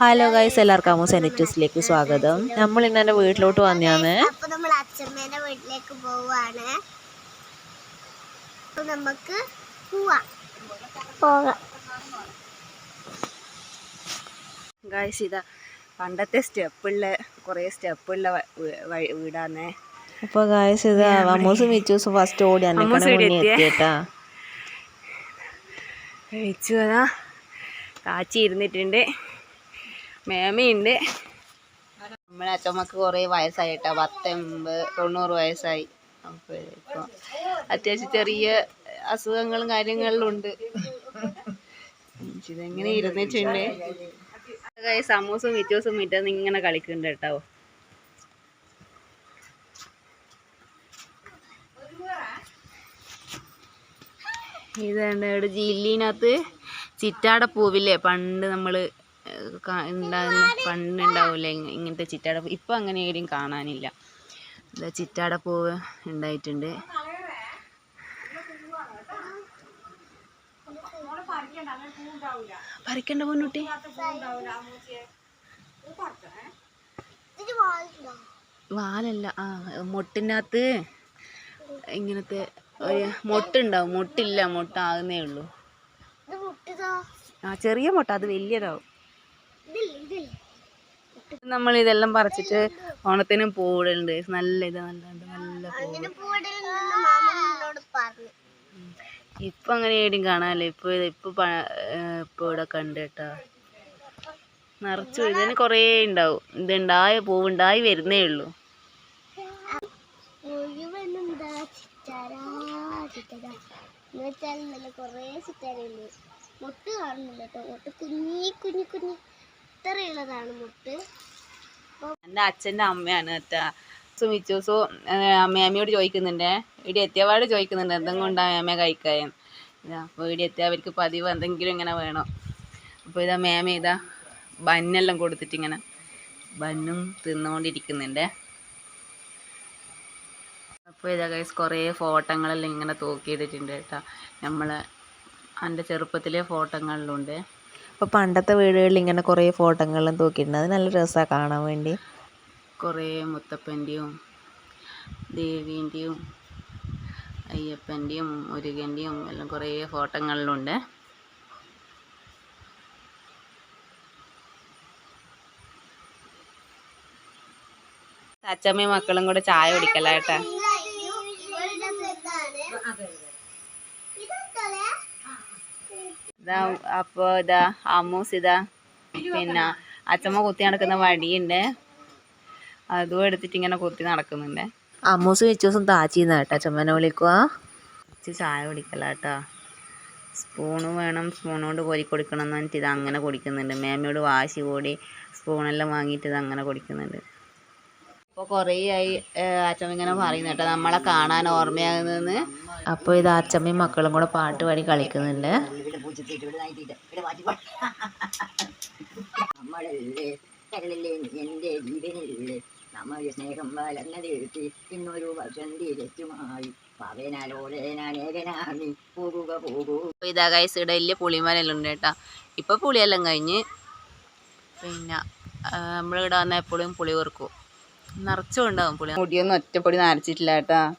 Hello guys എല്ലാവർക്കും അമ്മൂസ് എനിറ്റൂസിലേക്ക് സ്വാഗതം. നമ്മൾ ഇന്ന് എന്റെ വീട്ടിലോട്ട് വന്നതാണ്. അപ്പോൾ നമ്മൾ വീട്ടിലേക്ക് പോവാണ്. അപ്പോൾ നമുക്ക് പോവാം. പോകാം. ഗായ്സ് ഇതാ പണ്ടത്തെ സ്റ്റെപ്പുള്ള കുറേ സ്റ്റെപ്പുള്ള വീടാണ് അപ്പോൾ ഗൈസ് ഇതാ അമ്മൂസും മിച്ചൂസും ഫസ്റ്റ് ഓടി എത്തിയിട്ടാ. വെച്ചു അതാ കാച്ചി ഇരുന്നിട്ടുണ്ട്. മേമയുണ്ട് നമ്മളെ അച്ഛമ്മക്ക് കുറേ കേട്ടോ പത്തൊമ്പത് തൊണ്ണൂറ് വയസ്സായി. അപ്പോൾ അത്യാവശ്യം ചെറിയ അസുഖങ്ങളും കാര്യങ്ങളിലും ഉണ്ട് ഇതെങ്ങനെ ഇരുന്നിട്ടുണ്ട് സമൂസും മിറ്റോസും മിറ്റന്ന് ഇങ്ങനെ കളിക്കുന്നുണ്ട് കേട്ടോ. ഇതാണ് ഇവിടെ ജില്ലിനകത്ത് ചിറ്റാട പൂവില്ലേ പണ്ട് നമ്മൾ ഉണ്ടാകുന്ന പണ്ടുണ്ടാവില്ല ഇങ്ങനത്തെ ചിറ്റാട പൂ. ഇപ്പം അങ്ങനെ എവിടെയും കാണാനില്ല. എന്താ ചിറ്റാട പൂവ് ഉണ്ടായിട്ടുണ്ട്. പറിക്കണ്ട പൊന്നുട്ടി? വാലല്ല ആ മൊട്ടിനകത്ത് ഇങ്ങനത്തെ ഒരു മൊട്ടുണ്ടാവും. മൊട്ടില്ല മൊട്ടാകുന്നേ ഉള്ളൂ. ആ ചെറിയ മൊട്ട അത് വലിയതാവും. നമ്മൾ ഇതെല്ലാം പറിച്ചിട്ട് ഓണത്തിനും പൂവിടലുണ്ട്. നല്ല ഇത് നല്ല നല്ല ഇപ്പൊ അങ്ങനെ ഏടിയും കാണാല്ലേ ഇപ്പൊ ഇത് ഇപ്പൊ ഇപ്പൊ ഇവിടെ കണ്ട് കേട്ടോ. നിറച്ചു ഇതിന് കൊറേ ഉണ്ടാവും. ഇതുണ്ടായ പൂവുണ്ടായി വരുന്നേ ഉള്ളൂ. മുഴുവനും എന്താ ചിറ്റാര ചിറ്റാര. എന്ന് വെച്ചാൽ നല്ല മുട്ട് കാണുന്നില്ല കേട്ടോ. മുട്ട് കുഞ്ഞി കുഞ്ഞി കുഞ്ഞി. ഇത്രയുള്ളതാണ് മുട്ട് എന്റെ അച്ഛന്റെ അമ്മയാണ് സുമിച്ചു സുമിച്ചൂസു അമ്മയമ്മയോട് ചോദിക്കുന്നുണ്ടേ. ഇവിടെ എത്തിയവാട് ചോദിക്കുന്നുണ്ട്. എന്തെങ്കിലും കൊണ്ടാ അമ്മ കഴിക്കാൻ അപ്പോൾ ഇവിടെ എത്തിയ അവർക്ക് പതിവ് എന്തെങ്കിലും ഇങ്ങനെ വേണം. അപ്പോൾ ഇതാ മേമ ഇതാ ബന്നെല്ലാം കൊടുത്തിട്ട് ഇങ്ങനെ ബന്നും തിന്നുകൊണ്ടിരിക്കുന്നുണ്ട് അപ്പോൾ ഇതാ കൈസ് കുറേ ഫോട്ടോകളെല്ലാം ഇങ്ങനെ തൂക്കിയിട്ടിട്ടുണ്ട് കേട്ടോ. നമ്മൾ എന്റെ ചെറുപ്പത്തിലെ ഫോട്ടോകളിലുണ്ട് അപ്പോൾ പണ്ടത്തെ വീടുകളിൽ ഇങ്ങനെ കുറേ ഫോട്ടോകളും തൂക്കിയിട്ടുണ്ട്. അത് നല്ല രസമാണ് കാണാൻ വേണ്ടി. കുറേ മുത്തപ്പന്റെയും ദേവീന്റെയും അയ്യപ്പന്റെയും മുരുകന്റെയും എല്ലാം കുറേ ഫോട്ടോകളിലുണ്ട്. അച്ഛമ്മയും മക്കളും കൂടെ ചായ കുടിക്കല കേട്ടാ ഇതാ അപ്പോൾ ഇതാ അമ്മൂസ് ഇതാ പിന്നെ അച്ഛമ്മ കുത്തി നടക്കുന്ന വടിയുണ്ട്. അതും എടുത്തിട്ട് ഇങ്ങനെ കുത്തി നടക്കുന്നുണ്ട്. അമ്മൂസും ദിവസം താച്ചിന്ന് കേട്ടോ. അച്ഛമ്മനെ വിളിക്കുക ചായ കുടിക്കല കേട്ടോ. സ്പൂണ് വേണം സ്പൂൺ കൊണ്ട് കോരി കൊടുക്കണം എന്ന് പറഞ്ഞിട്ട് ഇത് അങ്ങനെ കുടിക്കുന്നുണ്ട്. മേമയോട് വാശി കൂടി സ്പൂണെല്ലാം വാങ്ങിയിട്ട് ഇത് അങ്ങനെ കുടിക്കുന്നുണ്ട്. അപ്പോൾ കുറേ ആയി അച്ഛമ്മ ഇങ്ങനെ പറയുന്നു കേട്ടോ നമ്മളെ കാണാൻ ഓർമ്മയാകുന്നതെന്ന്. അപ്പോൾ ഇത് അച്ഛമ്മയും മക്കളും കൂടെ പാട്ട് പാടി കളിക്കുന്നുണ്ട്. എന്റെ ജീവനില്ലേ? നമ്മൾ സ്നേഹം വളർന്നതെഴുത്തി ഇന്നൊരു വർഷം തിരച്ചുമായി പോകുക പോകൂ. ഇതാ കൈസ് ഇവിടെ വലിയ പുളിമലെല്ലാം ഉണ്ട് കേട്ടോ. ഇപ്പോൾ പുളിയെല്ലാം കഴിഞ്ഞ് പിന്നെ നമ്മളിവിടെ വന്നാൽ എപ്പോഴും പുളി വെറുക്കും. നിറച്ചും ഉണ്ടാവും പുളി. മുടിയൊന്നും ഒറ്റപ്പൊടി നരച്ചിട്ടില്ല കേട്ടാ.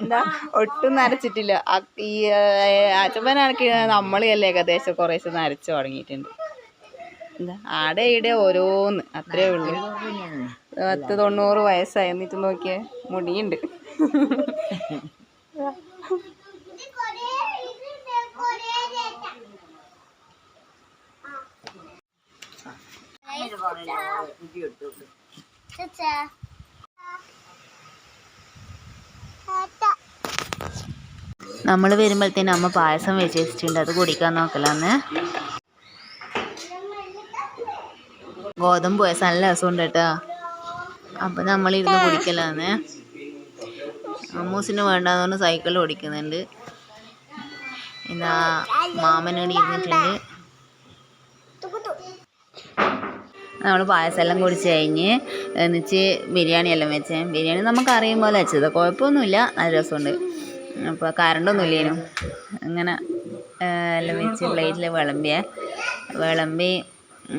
എന്താ? ഒട്ടും നരച്ചിട്ടില്ല ആ- ഈ അച്ഛമ്മനാണെങ്കിൽ അല്ലേ ഏകദേശം കുറേശ്ശെ നരച്ചു തുടങ്ങിയിട്ടുണ്ട്. എന്താ? ആടെ ഇവിടെ ഓരോന്ന്. അത്രേ ഉള്ളൂ. പത്ത് തൊണ്ണൂറ് വയസ്സായി. എന്നിട്ട് നോക്കിയേ മുടിയുണ്ട്. നമ്മൾ വരുമ്പോഴത്തേനും അമ്മ പായസം വെച്ച് വെച്ചിട്ടുണ്ട്. അത് കുടിക്കാൻ നോക്കലാന്ന്. ഗോതമ്പ് പായസം നല്ല രസമുണ്ട് കേട്ടോ. അപ്പം നമ്മളിരുന്ന് കുടിക്കലാന്ന്. അമ്മൂസിന് വേണ്ടാന്ന് സൈക്കിൾ ഓടിക്കുന്നുണ്ട്. എന്താ മാമനോട് ഇരുന്നിട്ടുണ്ട്. നമ്മൾ പായസം എല്ലാം കുടിച്ച് കഴിഞ്ഞ് എന്നിച്ച് ബിരിയാണി എല്ലാം വെച്ചേ. ബിരിയാണി നമുക്ക് അറിയും പോലെ വെച്ചത്. കുഴപ്പമൊന്നുമില്ല. നല്ല രസമുണ്ട്. അപ്പോൾ കറണ്ടൊന്നുമില്ലേനും അങ്ങനെ എല്ലാം വെച്ച് പ്ലേറ്റിൽ വിളമ്പിയ വിളമ്പി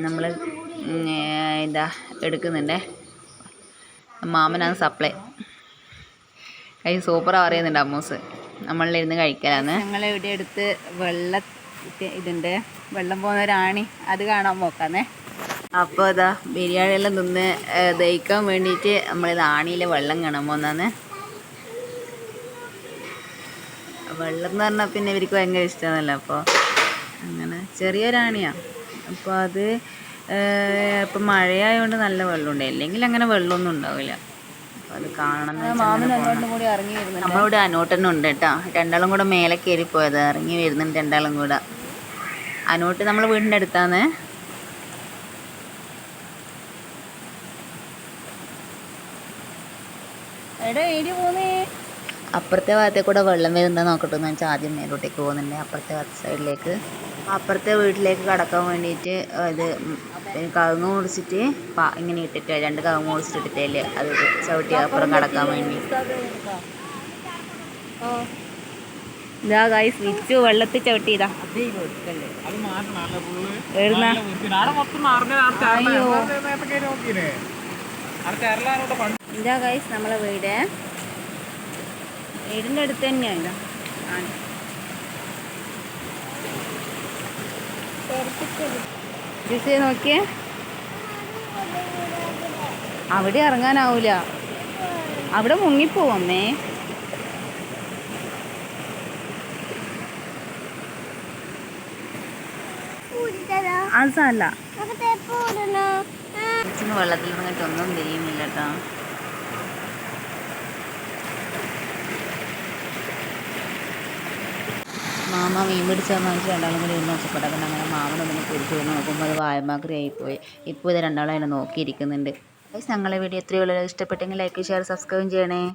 നമ്മൾ എന്താ എടുക്കുന്നുണ്ടേ. മാമനാണ് സപ്ലൈ. കൈ സൂപ്പറാ പറയുന്നുണ്ട് അമ്മൂസ്. നമ്മളിരുന്ന് കഴിക്കലാന്ന്. ഞങ്ങളിവിടെ അടുത്ത് വെള്ള ഇതുണ്ട്. വെള്ളം പോകുന്ന അത് കാണാൻ പോക്കാന്നേ. അപ്പോൾ ഇതാ ബിരിയാണിയെല്ലാം തിന്ന് ദഹിക്കാൻ വേണ്ടിയിട്ട് നമ്മളിത് ആണിയിലെ വെള്ളം കാണാൻ പോകുന്നതാണ് വെള്ളം എന്ന് പറഞ്ഞാൽ പിന്നെ ഇവർക്ക് ഭയങ്കര ഇഷ്ടമാണല്ലോ അപ്പോൾ അങ്ങനെ ചെറിയൊരാണിയാണ് അപ്പോൾ അത് ഇപ്പം മഴയായതുകൊണ്ട് നല്ല വെള്ളമുണ്ട് അല്ലെങ്കിൽ അങ്ങനെ വെള്ളമൊന്നും ഉണ്ടാവില്ല. അപ്പോൾ അത് കാണണം നമ്മളിവിടെ അനോട്ടനുണ്ട് കേട്ടോ. രണ്ടാളും കൂടെ മേലെ കയറി പോയത് ഇറങ്ങി വരുന്നുണ്ട് രണ്ടാളും കൂടെ. അനോട്ട് നമ്മൾ വീടിന്റെ അടുത്താണ് അപ്പുറത്തെ ഭാഗത്തെ കൂടെ വെള്ളം വരുന്നത് നോക്കട്ടെ എന്ന് വെച്ചാൽ ആദ്യം മേലോട്ടേക്ക് പോകുന്നുണ്ട്. അപ്പുറത്തെ ഭാഗത്തെ സൈഡിലേക്ക്. അപ്പുറത്തെ വീട്ടിലേക്ക് കടക്കാൻ വേണ്ടിയിട്ട് അത് കവുങ്ങ് മുറിച്ചിട്ട് ഇങ്ങനെ ഇട്ടിട്ട് രണ്ട് കവുങ്ങ് മുറിച്ചിട്ട് ഇട്ടിട്ടേ അത് ചവിട്ടി അപ്പുറം കടക്കാൻ വേണ്ടി. ഇതാ ഗൈസ് വിച്ചു വെള്ളത്തിൽ ചവിട്ടിയതാ. അയ്യോ. ഇതാ ഗൈസ് നമ്മളെ വീട്. വീടിന്റെ അടുത്ത് തന്നെയാണ് ആണ്. ജിസേ നോക്കിയേ. അവിടെ ഇറങ്ങാനാവൂല. അവിടെ മുങ്ങിപ്പോവും അമ്മേ. അതല്ല കൊച്ചിന് വെള്ളത്തിൽ ഇറങ്ങിയിട്ടൊന്നും തിരിയുന്നില്ല കേട്ടോ. മാമ മീൻ പിടിച്ചാൽ വെച്ചാൽ രണ്ടാളും കൂടി ഇരുന്ന് ഒച്ചപ്പെട്ടപ്പം അങ്ങനെ മാമൻ ഒന്നിനെ പിടിച്ചു വന്ന് നോക്കുമ്പോൾ അത് വായമാക്രി ആയിപ്പോയി. ഇപ്പോൾ ഇത് രണ്ടാളും അതിനെ നോക്കിയിരിക്കുന്നുണ്ട് ഞങ്ങളെ വീഡിയോ എത്രയുള്ളൂ ഇഷ്ടപ്പെട്ടെങ്കിൽ ലൈക്ക് ഷെയർ സബ്സ്ക്രൈബ് ചെയ്യണേ.